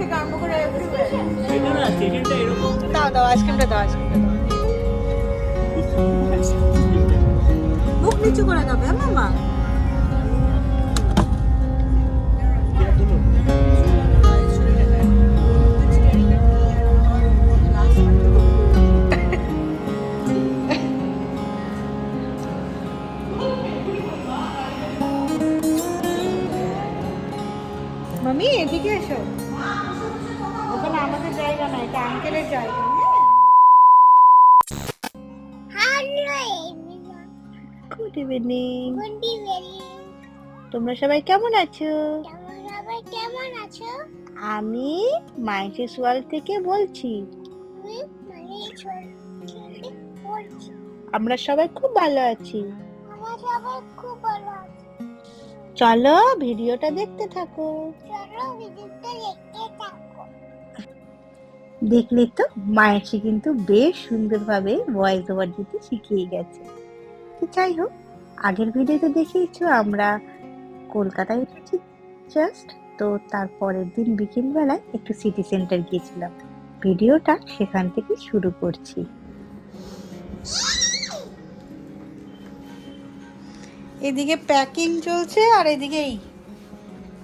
থেকে আরম্ভ করে দাও দাও আইসক্রিমটা দাও আইসক্রিমটা মুখ নিচু করে দাও হ্যাঁ মামা? মামি এদিকে এসো। হ্যাঁ। গুড ইভিনিং তোমরা সবাই কেমন আছো? কেমন আছো? আমি মাইসেস ওয়ার্ল্ড থেকে বলছি। আমি ছোট বলছি। আমরা সবাই খুব ভালো আছি। আমরা সবাই খুব ভালো আছি। চলো ভিডিওটা দেখতে থাকো। চলো ভিডিওটা দেখতে থাকো দেখলে তো মায়েসি কিন্তু বেশ সুন্দরভাবে ভয়েস ওভার দিতে শিখিয়ে গেছে। তো যাই হোক, আগের ভিডিওতে দেখিয়েছো আমরা কলকাতায় এসেছি জাস্ট তো তারপরের দিন বিকেলবেলায় একটু সিটি সেন্টার গিয়েছিলাম। ভিডিওটা সেখান থেকে শুরু করছি। এদিকে প্যাকিং চলছে আর এদিকে এই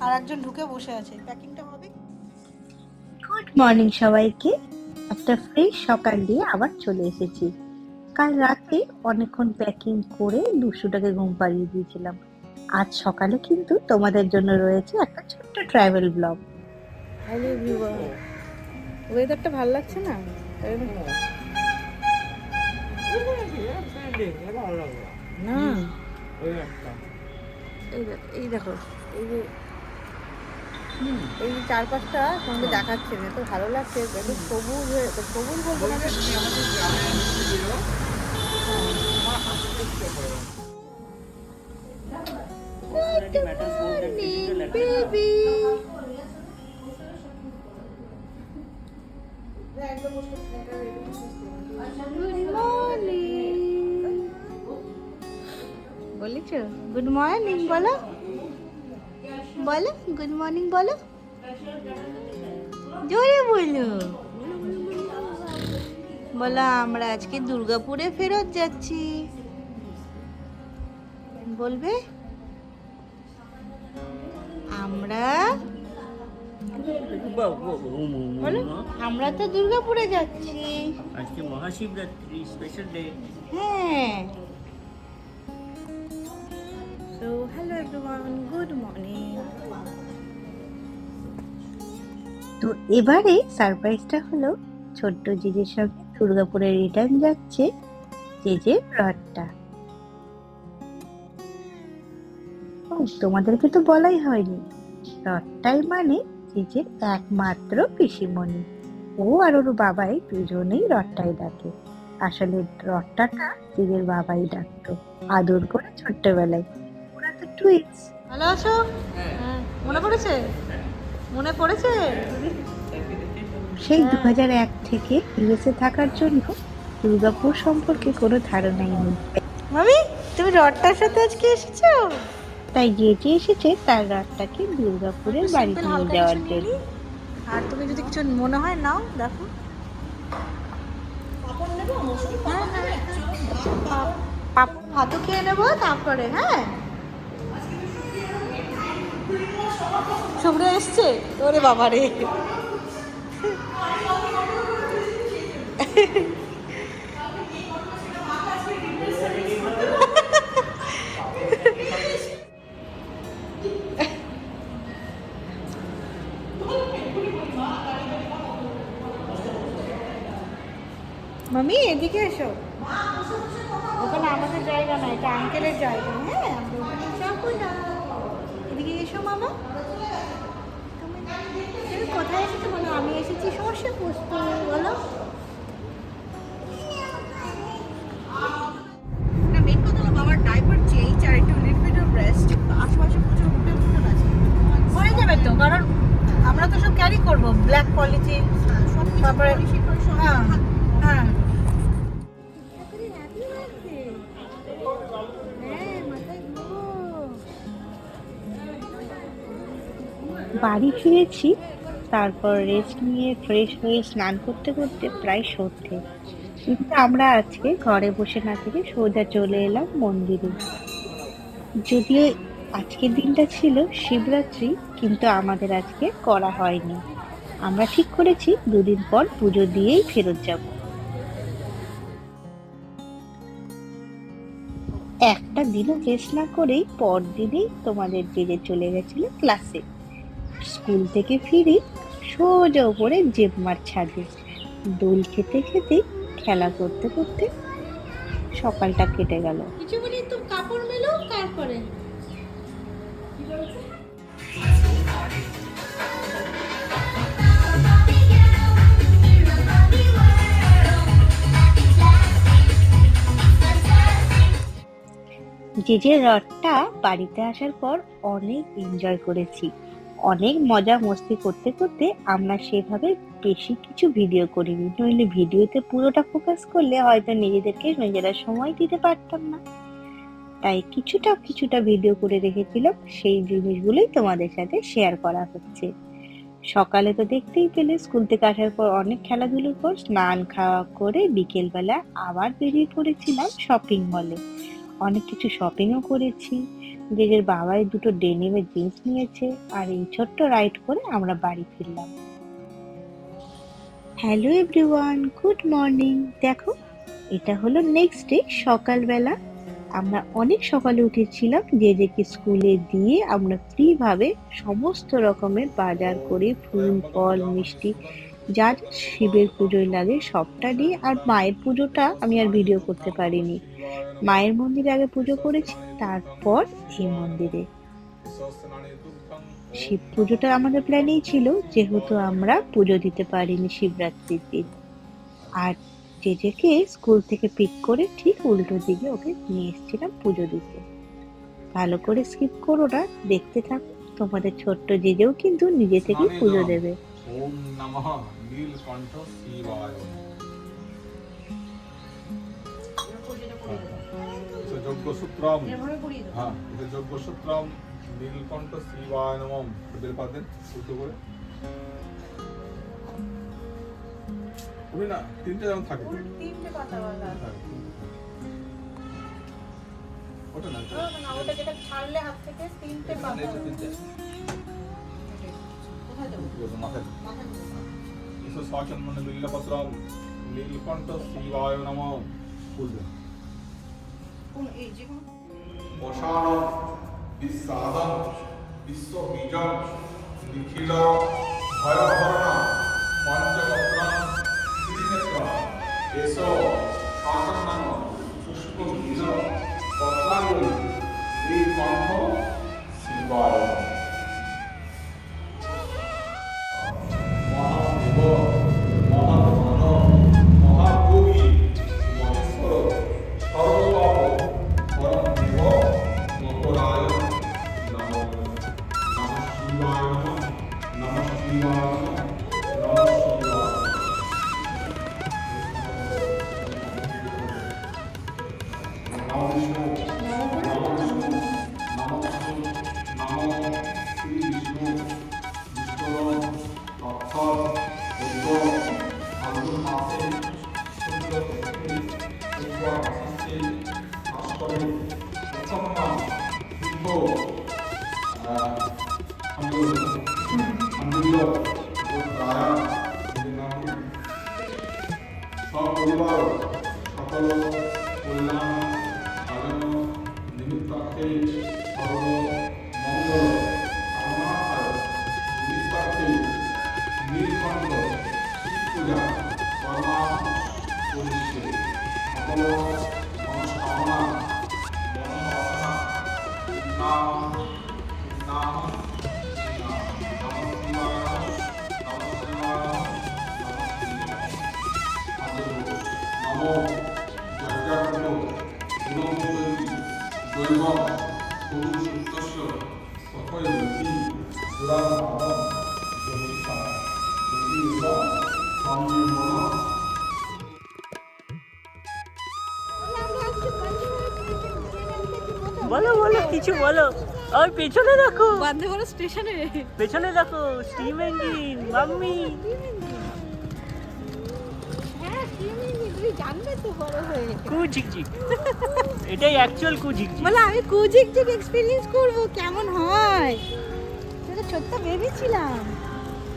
আর একজন ঢুকে বসে আছে। গুড মর্নিং সবাইকে। একটা ফ্রেশ সকাল দিয়ে আবার চলে এসেছি। কাল রাতে অনেকক্ষণ প্যাকিং করে দুশোটাকে ঘুম পাড়িয়ে দিয়েছিলাম। আজ সকালে কিন্তু তোমাদের জন্য রয়েছে একটা ছোট্ট ট্রাভেল ব্লগ হ্যালো ওয়েদারটা ভালো লাগছে না? না। এই এই দেখো এই যে এই চারপাশটা তোমাকে দেখাচ্ছে না তো ভালো লাগছে এত সবুজ সবুজ বলব না বলেছ? গুড মর্নিং বলো। বলো গুড মর্নিং বলো। জোরে বলো। বলো আমরা আজকে দুর্গাপুরে ফেরত যাচ্ছি। বলবে? আমরা বলো আমরা তো দুর্গাপুরে যাচ্ছি। আজকে মহাশিবরাত্রি স্পেশাল ডে হ্যাঁ। So hello everyone good morning তো এবারে সারপ্রাইজটা হলো ছোট্ট জিজের সঙ্গে দুর্গাপুরে রিটার্ন যাচ্ছে জেজের রথটা তোমাদেরকে তো বলাই হয়নি। রথটাই মানে জেজের একমাত্র পিসিমণি। ও আর ওর বাবাই দুজনেই রথটাই ডাকে। আসলে রথটাটা জেজের বাবাই ডাকতো, আদর করে ছোট্টবেলায়। ওরা ভালো আছো মনে পড়েছে? মনে পড়েছে? সেই দু এক থেকে ইউএসএ থাকার জন্য দুর্গাপুর সম্পর্কে কোনো ধারণাই নেই। মামি তুমি রথটার সাথে আজকে এসেছ? তাই যেটি এসেছে তার রথটাকে দুর্গাপুরের বাড়িতে নিয়ে যাওয়ার জন্য। আর তুমি যদি কিছু মনে হয় নাও দেখো। হ্যাঁ, হ্যাঁ। পাপড় খেয়ে নেব তারপরে হ্যাঁ? শুভ্র এসছে? ওরে বাবা রে মামি, এদিকে এসো। ওখানে আমাদের জায়গা না, এটা আঙ্কেলের জায়গা হ্যাঁ যাব না এদিকে এসো মামা তুমি তুমি কোথায় এসেছ বলো আমি এসেছি সর্ষে পোস্ত বলো। কারণ আমরা তো সব ক্যারি করব ব্ল্যাক পলিথিন তারপরে হ্যাঁ হ্যাঁ। বাড়ি ফিরেছি তারপর রেস্ট নিয়ে ফ্রেশ হয়ে স্নান করতে করতে প্রায় সন্ধে। কিন্তু আমরা আজকে ঘরে বসে না থেকে সোজা চলে এলাম মন্দিরে। যদিও আজকের দিনটা ছিল শিবরাত্রি, কিন্তু আমাদের আজকে করা হয়নি। আমরা ঠিক করেছি দুদিন পর পুজো দিয়েই ফেরত যাব। একটা দিনও রেস্ট না করেই পরদিনই তোমাদের জেগে চলে গেছিল ক্লাসে স্কুল থেকে ফিরে সোজা উপরে জেব মার ছাদে। দোল খেতে খেতে খেলা করতে করতে সকালটা কেটে গেল। কিছু কাপড় মেলো তারপরে? যে যে রথটা বাড়িতে আসার পর অনেক এনজয় করেছি। অনেক মজা মস্তি করতে করতে আমরা সেভাবে বেশি কিছু ভিডিও করিনি। নইলে ভিডিওতে পুরোটা ফোকাস করলে হয়তো নিজেদেরকে নিজেরা সময় দিতে পারতাম না। তাই কিছুটা কিছুটা ভিডিও করে রেখেছিলাম, সেই জিনিসগুলোই তোমাদের সাথে শেয়ার করা হচ্ছে। সকালে তো দেখতেই পেলে, স্কুল থেকে আসার পর অনেক খেলাধুলোর পর স্নান খাওয়া করে বিকেলবেলা আবার বেরিয়ে পড়েছিলাম শপিং মলে অনেক কিছু শপিংও করেছি যে যার বাবাই দুটো ডেনিমের জিন্স নিয়েছে আর এই ছোট্ট রাইড করে আমরা বাড়ি ফিরলাম। হ্যালো এভরিওয়ান গুড মর্নিং দেখো, এটা হলো নেক্সট ডে সকালবেলা। আমরা অনেক সকালে উঠেছিলাম, যে যেকে স্কুলে দিয়ে আমরা ফ্রিভাবে সমস্ত রকমের বাজার করে ফুল, ফল, মিষ্টি, যা যা শিবের পুজোয় লাগে সবটা দিয়ে আর মায়ের পুজোটা আমি আর ভিডিও করতে পারিনি। মায়ের মন্দিরে আগে পুজো করেছি তারপর এই মন্দিরে। শিব পুজোটা আমাদের প্ল্যানেই ছিল যেহেতু আমরা পুজো দিতে পারিনি শিবরাত্রির দিন। আর জেজেকে স্কুল থেকে পিক করে ঠিক উল্টো দিকে ওকে নিয়ে এসেছিলাম পুজো দিতে। ভালো করে স্কিপ করো না দেখতে থাকো তোমাদের ছোট্ট জেজেও কিন্তু নিজে থেকেই পুজো দেবে। ওম নমঃ নীলকণ্ঠ শিবায়। যজ্ঞসূত্রম। হ্যাঁ এটা যজ্ঞসূত্রম নীলকণ্ঠ শিবায় নমঃ। বের পাতেন উল্টো করে। উনি না তিনটে যেমন থাকে। তিনটে পাতাওয়ালা হ্যাঁ, ওটা না ওটা যেটা ছাড়লে হাত থেকে তিনটে পাতা। কোথায় দেবো মাথায় মাথায় দেবো। এসো স্বাচন্মনে নীলকণ্ঠ শিবায় নমঃ। ফুল কোন এই যে বসানো বিশ্বাদন বিশ্ববীজম নিখিল, ভয়ভরণ পঞ্চবক্রম শ্রীক্ষেত্র এসো শাসন পুষ্প বীজ পত্রাঙ্গুলি এই কণ্ঠ শিবায়। 과 같이 아시거리, 정청남, 김보, সকল মনস্কামনা কিছু বলো। ওই পেছনে দেখো। বান্ধে বড় স্টেশনে। পেছনে দেখো স্টিম ইঞ্জিন মাম্মি। হ্যাঁ এটাই অ্যাকচুয়াল বলে আমি এক্সপিরিয়েন্স করব কেমন হয়? সেটা ছোট্ট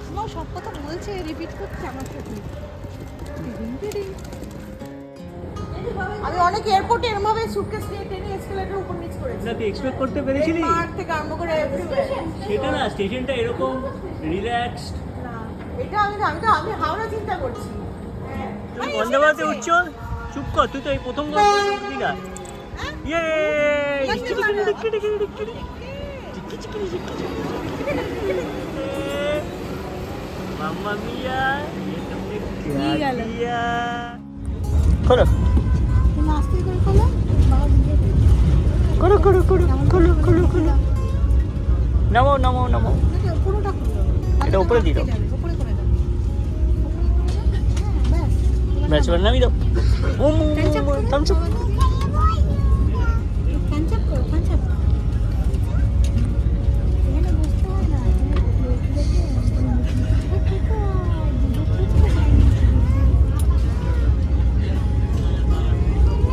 আমার সব কথা বলছে রিপিট করছে আমার সাথে। আমি অনেক এয়ারপোর্টে এরকম ভাবে সুটকেস নিয়ে এসকেলেটর উপর নিচ করেছি না তুই এক্সপেক্ট করতে পেরেছিলি পার্ক থেকে আরম্ভ করে everywhere। সেটা না স্টেশনটা এরকম রিল্যাক্সড না, এটা আমি আমি তো আমি হাওড়া চিন্তা করছি তুমি বন্দে ভারতে উঠছো চুপ কর তুই তো এই প্রথম গল্প উঠবি না ইয়ে মাম্মা মিয়া ये तुमने क्या কি গেল? किया করো তুমি আস্তে করে খোলো বাবা দিয়ে দিবে। করো করো করো খোলো খোলো খোলো নামো নামো নামো। এটা উপরে দিয়ে দাও। উপরে করে দাও। উপরে করে। ব্যাস এবার নামিয়ে দাও না।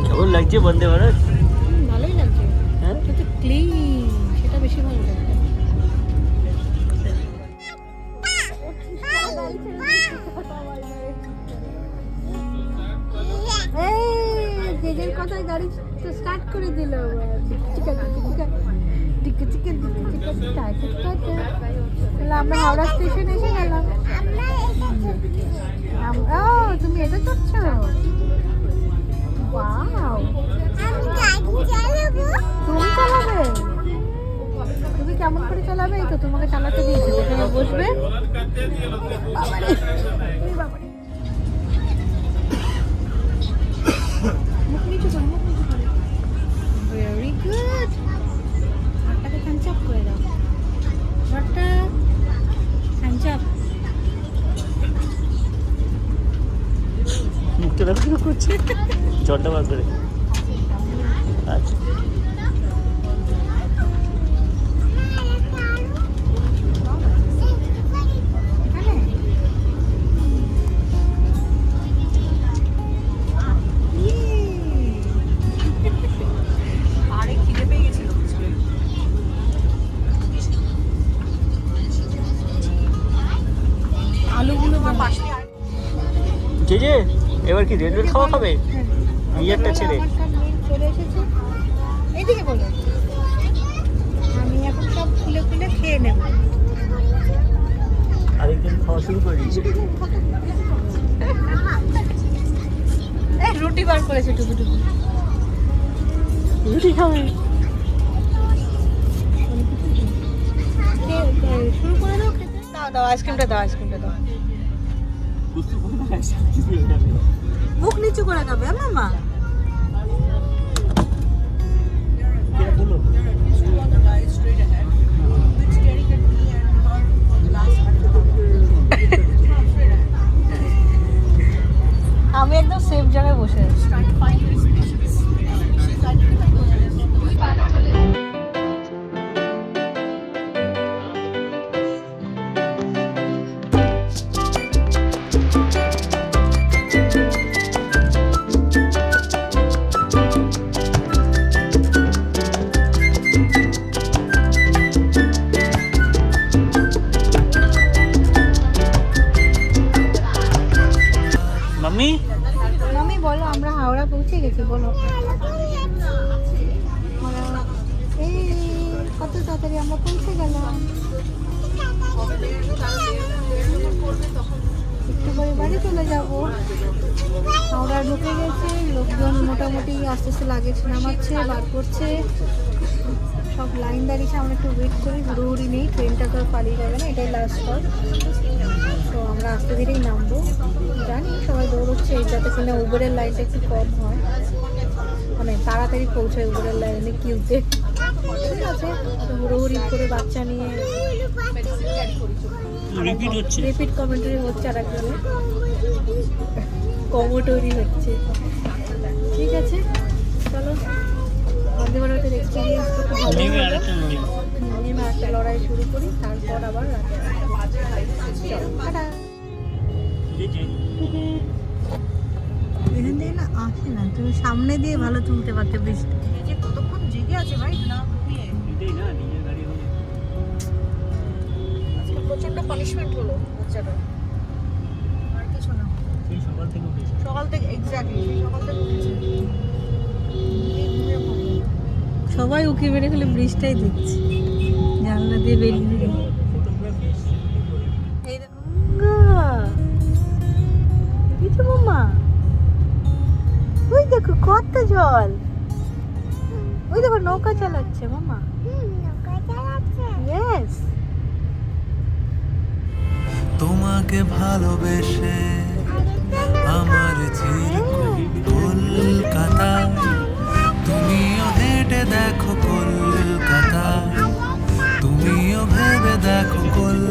কেমন লাগছে বন্দে ভারত? টিকা টিকা টিকা তাহলে আমরা হাওড়া স্টেশন এসে গেলাম ও, তুমি এটা চড়ছো ওয়াও তুমি চালাবে তুমি কেমন করে চালাবে এই তো তোমাকে চালাতে দিয়েছে এখানে বসবে। Very good. হাতটাকে up করে দাও। হাতটা thumbs up। মুখটা দেখো করছে জলটা বার করে কি রেলওয়ে খাওয়া খাবে। বিয়ারটা ছেড়ে আমার সব চলে এসেছে। এইদিকে বলো। আমি এখন সব খুলে খুলে খেয়ে নেব। খাওয়া শুরু করে দিয়েছে। রুটি বার করেছে টুকু টুকু রুটি খাবে? খেয়ে- খেয়ে শুরু করে দাও দাও আইসক্রিমটা দাও আইসক্রিমটা দাও। মুখ নিচু করে হ্যাঁ মামা। বলো? আমি মাম্মি মামি, বলো, আমরা হাওড়া পৌঁছে গেছি, বলো। কত তাড়াতাড়ি আমরা পৌঁছে গেলাম। একটু করে বাড়ি চলে যাব। হাওড়া ঢুকে গেছে, লোকজন মোটামুটি আস্তে আস্তে লাগেজ নামাচ্ছে, বার করছে। সব লাইন দাঁড়িয়েছে আমরা একটু ওয়েট করি, হুড়োহুড়ি নেই ট্রেনটা তো পালিয়ে যাবে না, এটাই লাস্ট তো আমরা আস্তে ধীরেই নামবো। জানি সবাই দৌড়চ্ছে যাতে কিনা উবেরের লাইনটা একটু কম হয়। মানে তাড়াতাড়ি পৌঁছায় উবেরের লাইনে কিউতে ঠিক আছে হুড়োহুড়ি করে বাচ্চা নিয়ে। রিপিট কমেন্টারি হচ্ছে আর একজনে কমোটরি হচ্ছে। ঠিক আছে চলো। বন্দে ভারতের এক্সপিরিয়েন্স তো খুব ভালো নেমে আরেকটা একটা লড়াই শুরু করি তারপর আবার টাটা। এখান থেকে না আসে না তুমি সামনে দিয়ে ভালো তুলতে পারতে বৃষ্টি যে কতক্ষণ জেগে আছে ভাই? না ঘুমিয়ে। না নিজের গাড়ি হলে আজকে প্রচণ্ড পানিশমেন্ট হলো বাচ্চাটা আর কিছু না। সেই সকাল থেকে উঠেছে। সকাল থেকে এক্স্যাক্টলি সকাল থেকে উঠেছে। সবাই উকি মেরে খালি ব্রিজটাই দেখছি। জানলা দিয়ে বেরিয়ে তো জল। ওই দেখো নৌকা চালাচ্ছে মামা। তোমাকে ভালোবেসে আমার কলকাতা। তুমিও হেঁটে দেখো কলকাতা। তুমিও ভেবে দেখো কল